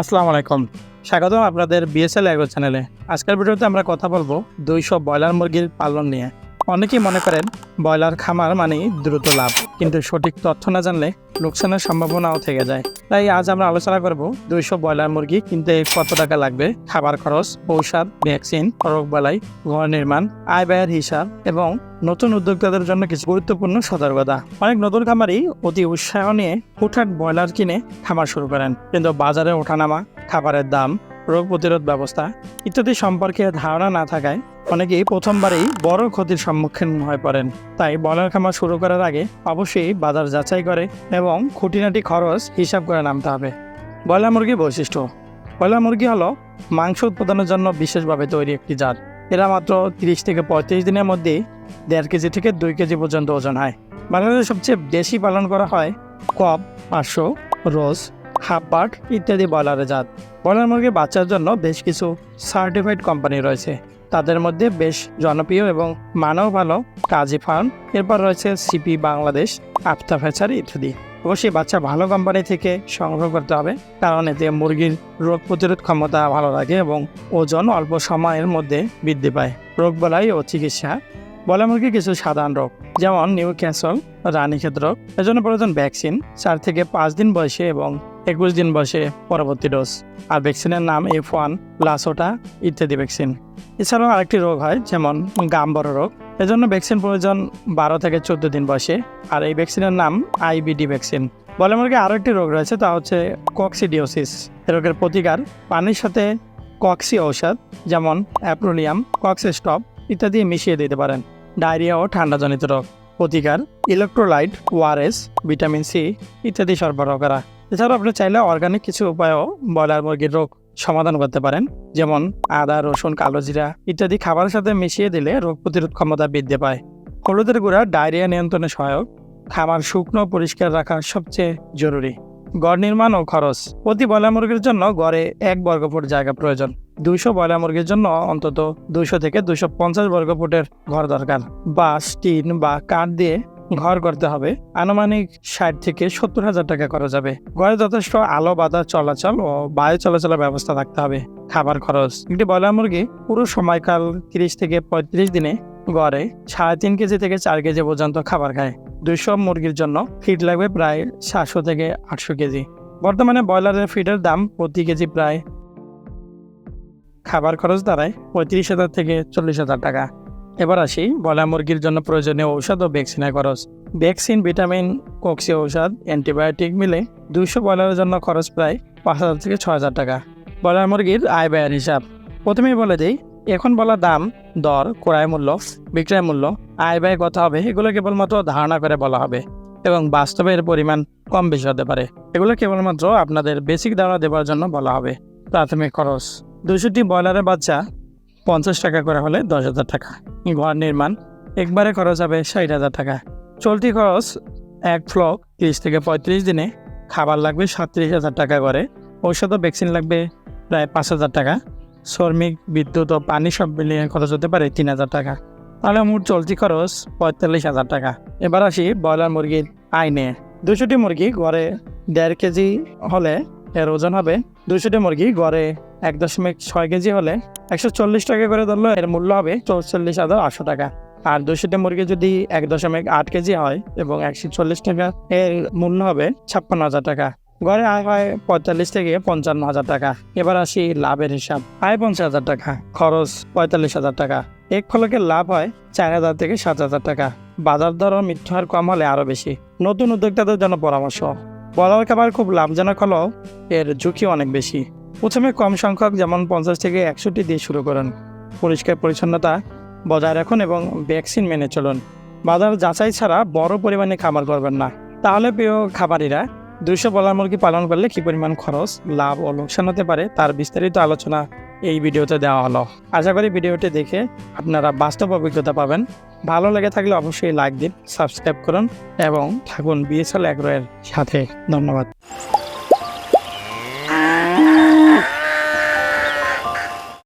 আসসালামু আলাইকুম। স্বাগতম আপনাদের বিএসএল এগ্রো চ্যানেলে আজকের ভিডিওতে আমরা কথা বলব দুইশো ব্রয়লার মুরগির পালন নিয়ে। অনেকেই মনে করেন ব্রয়লার খামার মানেই দ্রুত লাভ, কিন্তু সঠিক তথ্য না জানলে লোকসানের সম্ভাবনাও থেকে যায়। তাই আজ আমরা আলোচনা করব দুইশো ব্রয়লার মুরগি কিনতে কত টাকা লাগবে, খাবার খরচ, ঔষধ, ভ্যাকসিন রোগবালাই ঘর নির্মাণ, আয় ব্যয়ের হিসাব এবং নতুন উদ্যোক্তাদের জন্য কিছু গুরুত্বপূর্ণ সতর্কতা। অনেক নতুন খামারই অতি উৎসাহ নিয়ে হুটহাট ব্রয়লার কিনে খামার শুরু করেন, কিন্তু বাজারে ওঠানামা, খাবারের দাম, রোগ প্রতিরোধ ব্যবস্থা ইত্যাদি সম্পর্কে ধারণা না থাকায় অনেকেই প্রথমবারেই বড় ক্ষতির সম্মুখীন হয়ে পড়েন। তাই ব্রয়লার খামার শুরু করার আগে অবশ্যই বাজার যাচাই করে এবং খুঁটিনাটি খরচ হিসাব করে নামতে হবে। ব্রয়লার মুরগির বৈশিষ্ট্য। ব্রয়লার মুরগি হলো মাংস উৎপাদনের জন্য বিশেষভাবে তৈরি একটি জাত। এরা মাত্র তিরিশ থেকে পঁয়ত্রিশ দিনের মধ্যেই দেড় কেজি থেকে দুই কেজি পর্যন্ত ওজন হয়। বাংলাদেশে সবচেয়ে বেশি পালন করা হয় কপ, পাঁচশো, রোজ, হাফ পার্ট ইত্যাদি ব্রয়লারের জাত। ব্রয়লার মুরগির বাচ্চার জন্য বেশ কিছু সার্টিফাইড কোম্পানি রয়েছে। তাদের মধ্যে বেশ জনপ্রিয় এবং মানও ভালো কাজী ফার্ম এরপর রয়েছে সিপি বাংলাদেশ, আফতাব হ্যাচারি ইত্যাদি। অবশ্যই বাচ্চা ভালো কোম্পানি থেকে সংগ্রহ করতে হবে, কারণ এতে মুরগির রোগ প্রতিরোধ ক্ষমতা ভালো লাগে এবং ওজন অল্প সময়ের মধ্যে বৃদ্ধি পায়। রোগ বলাই ও চিকিৎসা বলা মুরগির কিছু সাধারণ রোগ, যেমন নিউ ক্যাসল রানীক্ষেত রোগ। এজন্য প্রয়োজন ভ্যাকসিন। চার থেকে পাঁচ দিন বয়সে এবং একুশ দিন বয়সে পরবর্তী ডোজ আর ভ্যাকসিনের নাম এফ ওয়ান প্লাসোটা ইত্যাদি ভ্যাকসিন এছাড়াও আরেকটি রোগ হয়, যেমন গাম্বর রোগ। এজন্য ভ্যাকসিন প্রয়োজন বারো থেকে চোদ্দ দিন বয়সে। আর এই ভ্যাকসিনের নাম আইবিডি ভ্যাকসিন বলে মুরগি আরও একটি রোগ রয়েছে, তা হচ্ছে কক্সিডিওসিস রোগের প্রতিকার পানির সাথে কক্সি ঔষধ, যেমন অ্যাপ্রোলিয়াম কক্সিস্টপ ইত্যাদি মিশিয়ে দিতে পারেন। ডায়রিয়া ও ঠান্ডাজনিত রোগ। প্রতিকার ইলেকট্রোলাইট ওআরএস ভিটামিন সি ইত্যাদি সরবরাহ করা। এছাড়াও আপনি চাইলে অর্গানিক কিছু উপায়ও ব্রয়লার মুরগির রোগ সমাধান করতে পারেন, যেমন আদা, রসুন, কালো জিরা ইত্যাদি খাবারের সাথে মিশিয়ে দিলে রোগ প্রতিরোধ ক্ষমতা বৃদ্ধি পায়। হলুদের গুঁড়া ডায়রিয়া নিয়ন্ত্রণে সহায়ক খাবার শুকনো পরিষ্কার রাখা সবচেয়ে জরুরি। গড় নির্মাণ ও খরচ, প্রতি ব্রয়লার মুরগির জন্য গড়ে এক বর্গফুট জায়গা প্রয়োজন। দুইশো ব্রয়লার মুরগির জন্য অন্তত দুইশো থেকে দুইশো পঞ্চাশ বর্গ ফুটের ঘর দরকার। বাঁশ, টিন বা কাঠ দিয়ে ঘর করতে হবে। আনুমানিক ষাট থেকে সত্তর হাজার টাকা করা যাবে ঘরে যথেষ্ট আলো, বাতাস, চলাচল ও বায়ু চলাচলের ব্যবস্থা থাকতে হবে। খাবার খরচ। একটি ব্রয়লার মুরগি পুরো সময়কাল তিরিশ থেকে পঁয়ত্রিশ দিনে গড়ে সাড়ে তিন কেজি থেকে চার কেজি পর্যন্ত খাবার খায়। দুইশো মুরগির জন্য ফিড লাগবে প্রায় সাতশো থেকে আটশো কেজি। বর্তমানে ব্রয়লারের ফিডের দাম প্রতি কেজি প্রায় খাবার খরচ দাঁড়ায় পঁয়ত্রিশ হাজার থেকে চল্লিশ হাজার টাকা। এবার আসি ব্রয়লার মুরগির জন্য প্রয়োজনীয় ঔষধ ও ভ্যাকসিনের খরচ। ভ্যাকসিন, ভিটামিন, কক্সি ঔষধ, অ্যান্টিবায়োটিক মিলে দুশো ব্রয়লারের জন্য খরচ প্রায় পাঁচ হাজার থেকে ছ হাজার টাকা। ব্রয়লার মুরগির আয় ব্যয়ের হিসাব। প্রথমেই বলে দিই, এখন বলা দাম, দর, ক্রয় মূল্য, বিক্রয় মূল্য, আয় ব্যয় কথা হবে এগুলো কেবলমাত্র ধারণা করে বলা হবে এবং বাস্তবে এর পরিমাণ কম বেশি হতে পারে। এগুলো কেবলমাত্র আপনাদের বেসিক ধারণা দেওয়ার জন্য বলা হবে। প্রাথমিক খরচ। দুশোটি ব্রয়লারের বাচ্চা পঞ্চাশ টাকা করে হলে দশ হাজার টাকা। ঘর নির্মাণ, একবারে খরচ হবে ষাট হাজার টাকা। চলতি খরচ এক ফ্লক তিরিশ থেকে পঁয়ত্রিশ দিনে। খাবার লাগবে সাতত্রিশ হাজার টাকা করে। ঔষধ ও ভ্যাকসিন লাগবে প্রায় পাঁচ হাজার টাকা। শ্রমিক, বিদ্যুৎ ও পানি সব মিলিয়ে খরচ হতে পারে তিন হাজার টাকা। তাহলে মোট চলতি খরচ পঁয়তাল্লিশ হাজার টাকা। এবার আসি ব্রয়লার মুরগির আইনে দুশোটি মুরগি গড়ে দেড় কেজি হলে এর ওজন হবে দুশোটি মুরগি গড়ে এক দশমিক ছয় কেজি হলে একশো চল্লিশ টাকা করে ধরলে, এর মূল্য হবে চৌচল্লিশ হাজার আটশো টাকা। আর দুশোটি মুরগি যদি এক দশমিক আট কেজি হয় এবং একশো চল্লিশ টাকা, এর মূল্য হবে ছাপ্পান্ন হাজার টাকা। গড়ে আয় হয় পঁয়তাল্লিশ থেকে পঞ্চান্ন হাজার টাকা। এবার আসি লাভের হিসাব। আয় পঞ্চাশ হাজার টাকা, খরচ পঁয়তাল্লিশ হাজার টাকা। এক ফলকের লাভ হয় চার হাজার থেকে সাত হাজার টাকা। বাজার দর ও মৃত্যু হার কম হলে আরও বেশি। নতুন উদ্যোক্তাদের জন্য পরামর্শ। বলার খাবার খুব লাভজনক হলেও এর ঝুঁকি অনেক বেশি। প্রথমে কম সংখ্যক যেমন পঞ্চাশ থেকে একশোটি দিয়ে শুরু করুন। পরিষ্কার পরিচ্ছন্নতা বজায় রাখুন এবং ভ্যাকসিন মেনে চলুন। বাজার যাচাই ছাড়া বড় পরিমাণে খাবার করবেন না। তাহলে প্রিয় খাবারিরা দুশো বলার মুরগি পালন করলে কী পরিমাণ খরচ, লাভ ও লোকসান হতে পারে তার বিস্তারিত আলোচনা এই ভিডিওতে দেওয়া হলো। আশা করি ভিডিওটি দেখে আপনারা বাস্তব অভিজ্ঞতা পাবেন। ভালো লেগে থাকলে অবশ্যই লাইক দিন, সাবস্ক্রাইব করুন এবং থাকুন বিএসএল অ্যাগ্রোয়ের সাথে। ধন্যবাদ।